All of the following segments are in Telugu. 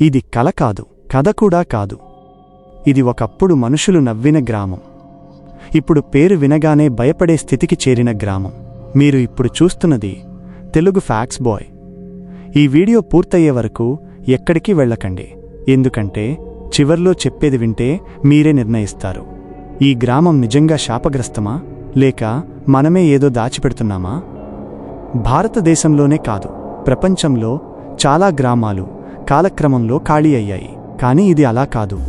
ఇది కల కాదు కథ కూడా కాదు. ఇది ఒకప్పుడు మనుషులు నవ్విన గ్రామం. ఇప్పుడు పేరు వినగానే భయపడే స్థితికి చేరిన గ్రామం. మీరు ఇప్పుడు చూస్తున్నది తెలుగు ఫ్యాక్స్ బాయ్. ఈ వీడియో పూర్తయ్యే వరకు ఎక్కడికి వెళ్ళకండి. ఎందుకంటే చివర్లో చెప్పేది వింటే మీరే నిర్ణయిస్తారు. ఈ గ్రామం నిజంగా శాపగ్రస్తమా? లేక మనమే ఏదో దాచిపెడుతున్నామా? భారతదేశంలోనే కాదు ప్రపంచంలో చాలా గ్రామాలు కాలక్రమంలో ఖాళీ అయ్యాయి కానీ ఇది అలా కాదు.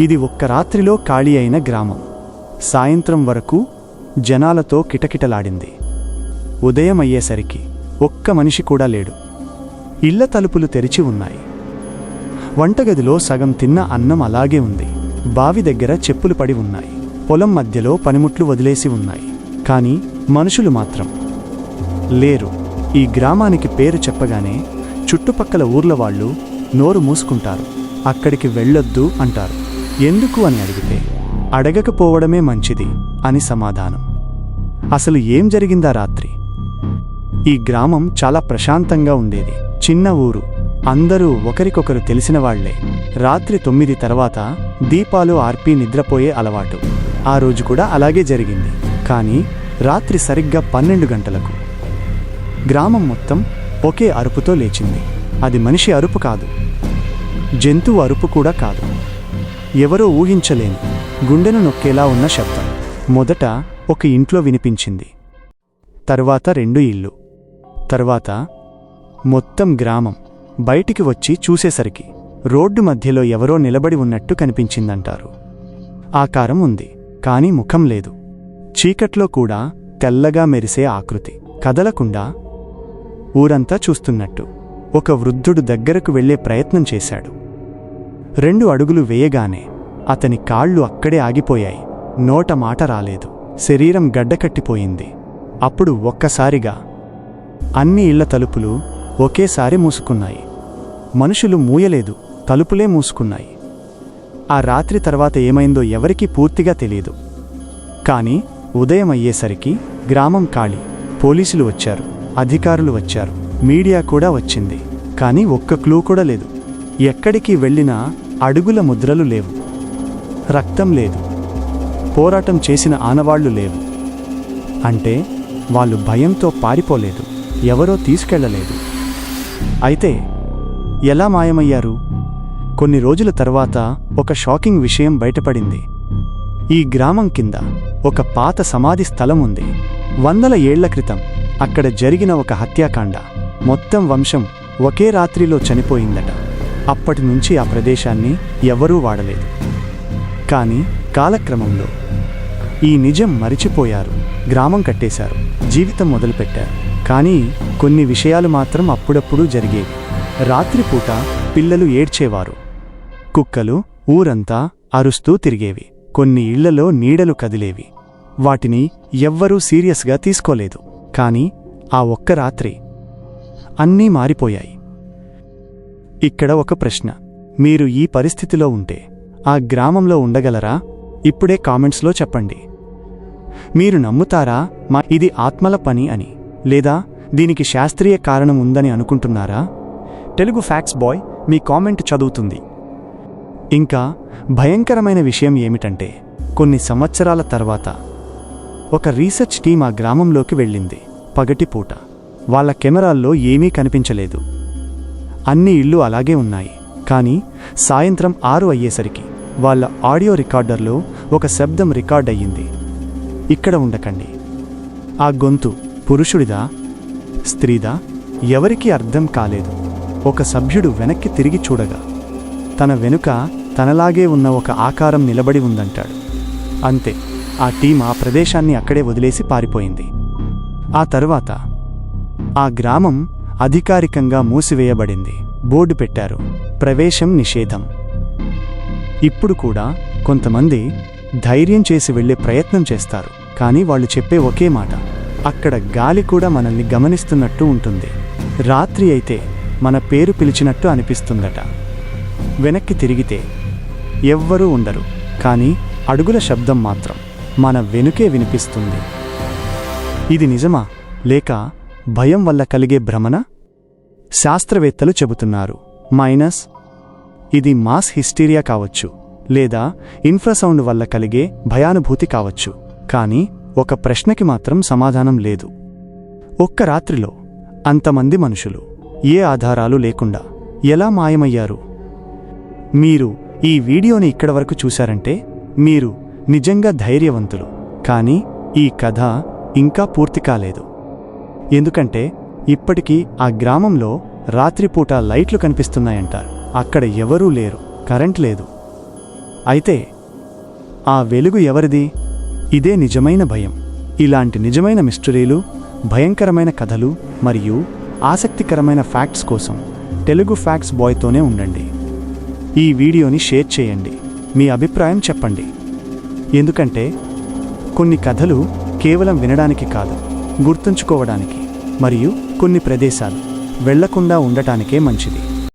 ఇది ఒక్క రాత్రిలో ఖాళీ అయిన గ్రామం. సాయంత్రం వరకు జనాలతో కిటకిటలాడింది. ఉదయం అయ్యేసరికి ఒక్క మనిషి కూడా లేడు. ఇళ్ళ తలుపులు తెరిచి ఉన్నాయి. వంటగదిలో సగం తిన్న అన్నం అలాగే ఉంది. బావి దగ్గర చెప్పులు పడి ఉన్నాయి. పొలం మధ్యలో పనిముట్లు వదిలేసి ఉన్నాయి. కానీ మనుషులు మాత్రం లేరు. ఈ గ్రామానికి పేరు చెప్పగానే చుట్టుపక్కల ఊర్ల వాళ్ళు నోరు మూసుకుంటారు. అక్కడికి వెళ్ళొద్దు అంటారు. ఎందుకు అని అడిగితే అడగకపోవడమే మంచిది అని సమాధానం. అసలు ఏం జరిగిందా రాత్రి? ఈ గ్రామం చాలా ప్రశాంతంగా ఉండేది. చిన్న ఊరు. అందరూ ఒకరికొకరు తెలిసిన వాళ్ళే. రాత్రి తొమ్మిది తర్వాత దీపాలు ఆర్పి నిద్రపోయే అలవాటు. ఆ రోజు కూడా అలాగే జరిగింది. కానీ రాత్రి సరిగ్గా పన్నెండు గంటలకు. గ్రామం మొత్తం ఒకే అరుపుతో లేచింది. అది మనిషి అరుపు కాదు. జంతువు అరుపు కూడా కాదు. ఎవరో ఊహించలేని గుండెను నొక్కేలా ఉన్న శబ్దం. మొదట ఒక ఇంట్లో వినిపించింది. తర్వాత రెండు ఇల్లు. తర్వాత మొత్తం గ్రామం బయటికి వచ్చి చూసేసరికి రోడ్డు మధ్యలో ఎవరో నిలబడి ఉన్నట్టు కనిపించిందంటారు. ఆకారం ఉంది కానీ ముఖం లేదు. చీకట్లో కూడా తెల్లగా మెరిసే ఆకృతి. కదలకుండా ఊరంతా చూస్తున్నట్టు ఒక వృద్ధుడు దగ్గరకు వెళ్ళే ప్రయత్నం చేశాడు. రెండు అడుగులు వేయగానే అతని కాళ్ళు అక్కడే ఆగిపోయాయి. నోట మాట రాలేదు. శరీరం గడ్డకట్టిపోయింది. అప్పుడు ఒక్కసారిగా అన్ని ఇళ్ళ తలుపులు ఒకేసారి మూసుకున్నాయి. మనుషులు మూయలేదు. తలుపులే మూసుకున్నాయి. ఆ రాత్రి తర్వాత ఏమైందో ఎవరికీ పూర్తిగా తెలియదు కాని ఉదయం అయ్యేసరికి గ్రామం ఖాళీ. పోలీసులు వచ్చారు. అధికారులు వచ్చారు. మీడియా కూడా వచ్చింది. కానీ ఒక్క క్లూ కూడా లేదు. ఎక్కడికి వెళ్ళినా అడుగుల ముద్రలు లేవు. రక్తం లేదు. పోరాటం చేసిన ఆనవాళ్ళు లేవు. అంటే వాళ్ళు భయంతో పారిపోలేదు. ఎవరో తీసుకెళ్ళలేదు. అయితే ఎలా మాయమయ్యారు? కొన్ని రోజుల తర్వాత ఒక షాకింగ్ విషయం బయటపడింది. ఈ గ్రామం కింద ఒక పాత సమాధి స్థలం ఉంది. వందల ఏళ్ళ క్రితం. అక్కడ జరిగిన ఒక హత్యాకాండ. మొత్తం వంశం ఒకే రాత్రిలో చనిపోయిందట. అప్పటి నుంచి ఆ ప్రదేశాన్ని ఎవరూ వాడలేదు. కానీ కాలక్రమంలో ఈ నిజం మరిచిపోయారు. గ్రామం కట్టేశారు. జీవితం మొదలుపెట్టారు. కానీ కొన్ని విషయాలు మాత్రం అప్పుడప్పుడు జరిగేవి. రాత్రిపూట పిల్లలు ఏడ్చేవారు. కుక్కలు ఊరంతా అరుస్తూ తిరిగేవి. కొన్ని ఇళ్ళలో నీడలు కదిలేవి. వాటిని ఎవ్వరూ సీరియస్గా తీసుకోలేదు. కానీ ఆ ఒక్క రాత్రి అన్నీ మారిపోయాయి. ఇక్కడ ఒక ప్రశ్న. మీరు ఈ పరిస్థితిలో ఉంటే ఆ గ్రామంలో ఉండగలరా? ఇప్పుడే కామెంట్స్లో చెప్పండి. మీరు నమ్ముతారా? మా ఇది ఆత్మల పని అని. లేదా దీనికి శాస్త్రీయ కారణం ఉందని అనుకుంటున్నారా? తెలుగు ఫ్యాక్స్ బాయ్ మీ కామెంట్ చదువుతుంది. ఇంకా భయంకరమైన విషయం ఏమిటంటే కొన్ని సంవత్సరాల తర్వాత ఒక రీసెర్చ్ టీం ఆ గ్రామంలోకి వెళ్ళింది. పగటిపూట వాళ్ళ కెమెరాల్లో ఏమీ కనిపించలేదు. అన్ని ఇళ్ళు అలాగే ఉన్నాయి. కానీ సాయంత్రం ఆరు అయ్యేసరికి వాళ్ళ ఆడియో రికార్డర్లో ఒక శబ్దం రికార్డ్ అయ్యింది. ఇక్కడ ఉండకండి. ఆ గొంతు పురుషుడిదా? స్త్రీదా? ఎవరికీ అర్థం కాలేదు. ఒక సభ్యుడు వెనక్కి తిరిగి చూడగా తన వెనుక తనలాగే ఉన్న ఒక ఆకారం నిలబడి ఉందంటాడు. అంతే. ఆ టీం ఆ ప్రదేశాన్ని అక్కడే వదిలేసి పారిపోయింది. ఆ తరువాత ఆ గ్రామం అధికారికంగా మూసివేయబడింది. బోర్డు పెట్టారు. ప్రవేశం నిషేధం. ఇప్పుడు కూడా కొంతమంది ధైర్యం చేసి వెళ్ళే ప్రయత్నం చేస్తారు. కానీ వాళ్ళు చెప్పే ఒకే మాట. అక్కడ గాలి కూడా మనల్ని గమనిస్తున్నట్టు ఉంటుంది. రాత్రి అయితే మన పేరు పిలిచినట్టు అనిపిస్తుందట. వెనక్కి తిరిగితే ఎవ్వరూ ఉండరు. కానీ అడుగుల శబ్దం మాత్రం. మన వెనుకే వినిపిస్తుంది. ఇది నిజమా? లేక భయం వల్ల కలిగే భ్రమణ శాస్త్రవేత్తలు చెబుతున్నారు. మైనస్ ఇది మాస్ హిస్టీరియా కావచ్చు లేదా ఇన్ఫ్రాసౌండ్ వల్ల కలిగే భయానుభూతి కావచ్చు. కానీ ఒక ప్రశ్నకి మాత్రం సమాధానం లేదు. ఒక్క రాత్రిలో అంతమంది మనుషులు ఏ ఆధారాలు లేకుండా ఎలా మాయమయ్యారు? మీరు ఈ వీడియోని ఇక్కడ వరకు చూశారంటే మీరు నిజంగా ధైర్యవంతులు. కానీ ఈ కథ ఇంకా పూర్తి కాలేదు. ఎందుకంటే ఇప్పటికీ ఆ గ్రామంలో రాత్రిపూట లైట్లు కనిపిస్తున్నాయంటారు. అక్కడ ఎవరూ లేరు. కరెంట్ లేదు. అయితే ఆ వెలుగు ఎవరిది? ఇదే నిజమైన భయం. ఇలాంటి నిజమైన మిస్టరీలు భయంకరమైన కథలు మరియు ఆసక్తికరమైన ఫ్యాక్ట్స్ కోసం తెలుగు ఫ్యాక్ట్స్ బాయ్తోనే ఉండండి. ఈ వీడియోని షేర్ చేయండి. మీ అభిప్రాయం చెప్పండి. ఎందుకంటే కొన్ని కథలు కేవలం వినడానికి కాదు గుర్తుంచుకోవడానికి మరియు కొన్ని ప్రదేశాలు వెళ్ళకుండా ఉండటానికే మంచిది.